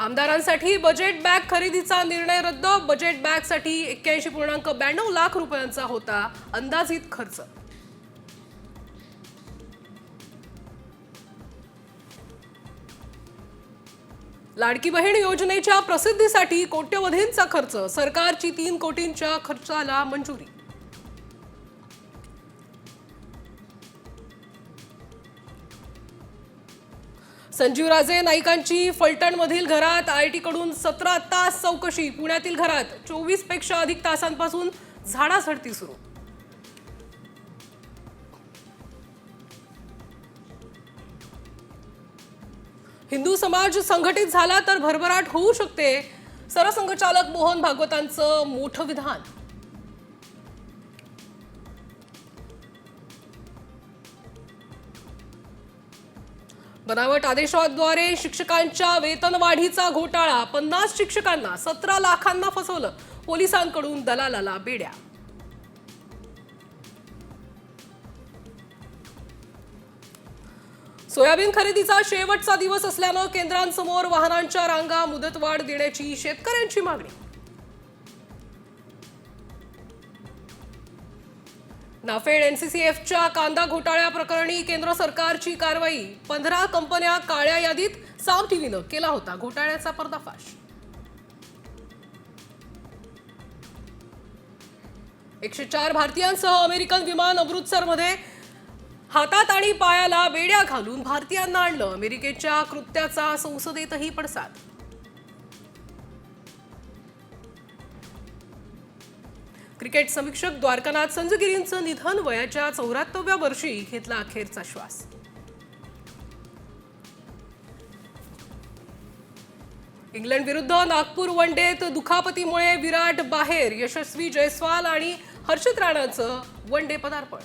आमदारांसाठी budget bag खरेदीचा निर्णय रद्द. बजेट बॅगसाठी एक्क्याऐंशी पूर्णांक ब्याण्णव लाख रुपयांचा होता अंदाजित खर्च. लाडकी बहीण योजनेच्या प्रसिद्धीसाठी कोट्यवधींचा खर्च. सरकारची तीन कोटींच्या खर्चाला मंजुरी. संजीवराजे नाईकांची फलटणमधील घरात आय टीकडून सतरा तास चौकशी पुण्यातील घरात चोवीसपेक्षा अधिक तासांपासून झाडाझडती सुरू. हिंदू समाज संघटित झाला तर भरभराट होऊ शकते. सरसंघचालक मोहन भागवतांचं मोठं विधान. बनावट आदेशाद्वारे शिक्षकांच्या वेतनवाढीचा घोटाळा पन्नास शिक्षकांना सतरा लाखांना फसवलं पोलिसांकडून दलालाला बेड्या. सोयाबीन खरेदीचा शेवटचा दिवस असल्यानं केंद्रांसमोर वाहनांच्या रांगा मुदतवाढ देण्याची शेतकऱ्यांची मागणी. नाफेड एनसीसीएफच्या कांदा घोटाळ्या प्रकरणी केंद्र सरकारची कारवाई. पंधरा कंपन्या काळ्या यादीत साम टीव्हीनं केला होता घोटाळ्याचा पर्दाफाश. एकशे चार भारतीयांसह अमेरिकन विमान अमृतसरमध्ये हातात आणि पायाला बेड्या घालून भारतीयांना आणलं. अमेरिकेच्या कृत्याचा संसदेतही पडसाद. क्रिकेट समीक्षक द्वारकानाथ संजगिरींचं निधन वयाच्या चौऱ्याहत्तरव्या वर्षी घेतला अखेरचा श्वास. इंग्लंड विरुद्ध नागपूर वन डेत दुखापतीमुळे विराट बाहेर यशस्वी जयस्वाल आणि हर्षित राणाचं वन डे पदार्पण.